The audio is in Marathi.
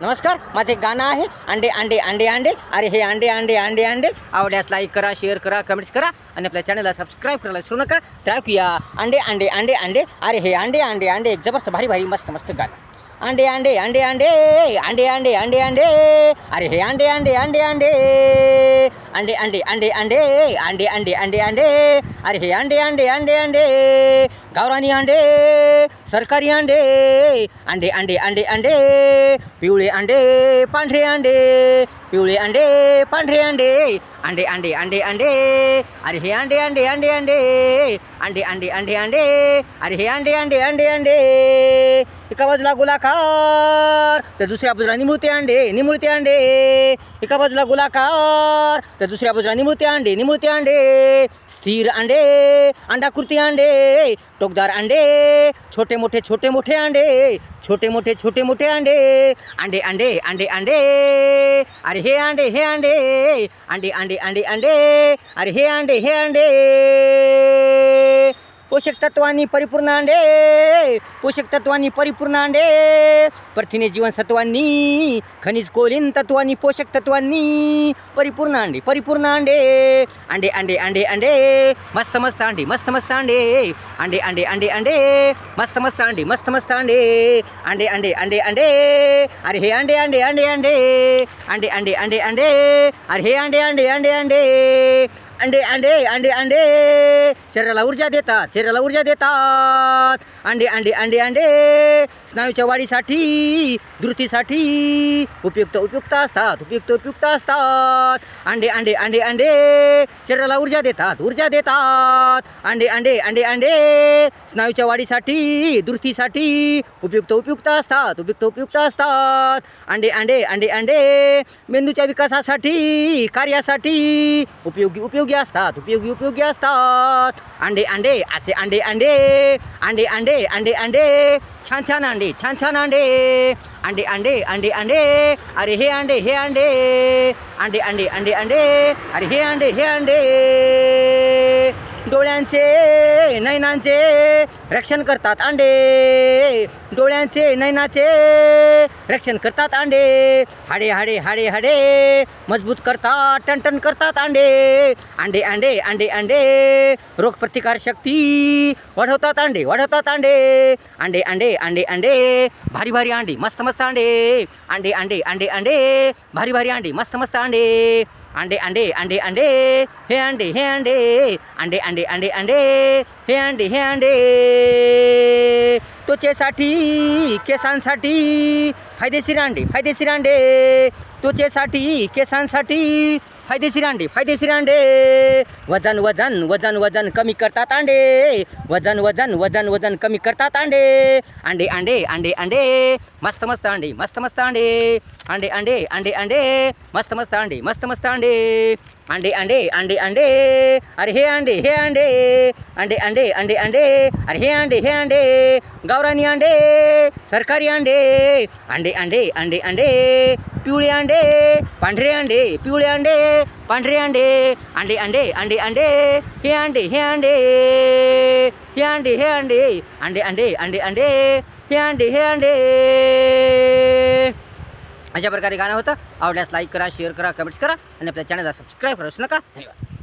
नमस्कार माझे गाणं आहे अंडे अंडे अंडे अंडे अरे हे अंडे अंडे अंडे अंडे आवडल्यास लाईक करा शेअर करा कमेंट्स करा आणि आपल्या चॅनलला सबस्क्राईब करायला विसरू नका तर अंडे अंडे अंडे अंडे अरे हे अंडे अंडे अंडे एक जबरदस्त भारी भारी मस्त मस्त गाणं अंडे अंडे अंडे अंडे अंडे अंडे अंडे अंडे अरे हे अंडे अंडे अंडे अंडे अंडे अंडे अंडे अंडे अंडे अंडे अंडे अंडे अरे हे अंडे अंडे अंडे अंडे गावरानी अंडे सरकारी अंडे अंडे अंडे अंडे अंडे पिवळे अंडे पांढरे अंडे पिवळे अंडे पांढरे अंडे अंडे अंडे अंडे अंडे अरे हे अंडे अंडे अंडे अंडे अंडे अंडे अंडे अंडे अरे हे अंडे अंडे अंडे अंडे एका बाजूला गोलाकार तर दुसऱ्या बाजूला निमुळते अंडे निमुळते अंडे एका बाजूला गोलाकार तर दुसऱ्या बाजूला निमुळते अंडे निमुळते अंडे स्थिर अंडे अंडाकृती अंडे टोकदार अंडे छोटे मोठे छोटे मोठे अंडे छोटे मोठे छोटे मोठे अंडे अंडे अंडे अंडे अंडे अरे हे अंडे हे अंडे अंडे अंडे अंडे अंडे अरे हे अंडे हे अंडे. पोषक तत्वांनी परिपूर्ण अंडे पोषक तत्वांनी परिपूर्ण अंडे प्रथिने जीवनसत्वांनी खनिज कोलीन तत्वांनी पोषक तत्वांनी परिपूर्ण अंडे परिपूर्ण अंडे अंडे अंडे अंडे अंडे मस्त मस्त अंडे मस्त मस्त अंडे अंडे अंडे अंडे अंडे मस्त मस्त अंडे मस्त मस्त अंडे अंडे अंडे अंडे अंडे अरे हे अंडे अंडे अंडे अंडे अंडे अंडे अंडे अंडे अरे हे अंडे अंडे अंडे अंडे अंडे अंडे अंडे अंडे शरीराला ऊर्जा देतात शरीराला ऊर्जा देतात अंडे अंडे अंडे अंडे स्नायूच्या वाढीसाठी द्रुतीसाठी उपयुक्त उपयुक्त असतात उपयुक्त उपयुक्त असतात अंडे अंडे अंडे अंडे शरीराला ऊर्जा देतात ऊर्जा देतात अंडे अंडे अंडे अंडे स्नायूच्या वाढीसाठी दृष्टीसाठी उपयुक्त उपयुक्त असतात उपयुक्त उपयुक्त असतात अंडे अंडे अंडे अंडे मेंदूच्या विकासासाठी कार्यासाठी उपयोगी उपयोगी ઉપયોગ્યાસ્તાત ఉపయోగి ઉપયોગ્યાસ્તાત అండి అండి అసే అండి అండి అండి అండి అండి అండి ఛాన్ ఛాన్ అండి ఛాన్ ఛాన్ అండి అండి అండి అండి అండి అరే హే అండి హే అండి అండి అండి అండి అండి అరే హే అండి హే అండి डोळ्यांचे नैनांचे रक्षण करतात अंडे. डोळ्यांचे नैनाचे रक्षण करतात अंडे. हाडे हाडे हाडे हाडे मजबूत करतात टणटण करतात अंडे. अंडे अंडे अंडे अंडे रोगप्रतिकार शक्ती वाढवतात अंडे वाढवतात अंडे. अंडे अंडे अंडे अंडे भारी भारी अंडे मस्त मस्त अंडे. अंडे अंडे अंडे अंडे भारी भारी अंडे मस्त मस्त अंडे. అండే అండే అండే అండే హే అండే హే అండే అండే అండే అండే అండే హే అండే హే అండే त्वचेसाठी केसांसाठी फायदेशीर अंडे फायदेशीर अंडे त्वचेसाठी केसांसाठी फायदेशीर अंडे फायदेशीर अंडे वजन वजन वजन वजन कमी करतात अंडे वजन वजन वजन वजन कमी करतात अंडे अंडे अंडे अंडे अंडे मस्त मस्त अंडे मस्त मस्त अंडे अंडे अंडे अंडे अंडे मस्त मस्त अंडे मस्त मस्त अंडे अंडे अंडे अंडे अंडे अरे हे अंडे हे अंडे अंडे अंडे अंडे अंडे अरे हे अंडे हे अंडे गावरानी अंडे सरकारी अंडे अंडे अंडे अंडे अंडे पिवळे अंडे पांढरे अंडे पिवळे अंडे पांढरे अंडे अंडे अंडे अंडे अंडे हे अंडे हे अंडे हे अंडे हे अंडे अंडे अंडे अंडे अंडे हे अंडे हे अंडे. अशा प्रकारे गाणं होतं. आवडल्यास लाईक करा शेअर करा कमेंट्स करा आणि आपल्या चॅनलला सबस्क्राईब करू नका. धन्यवाद.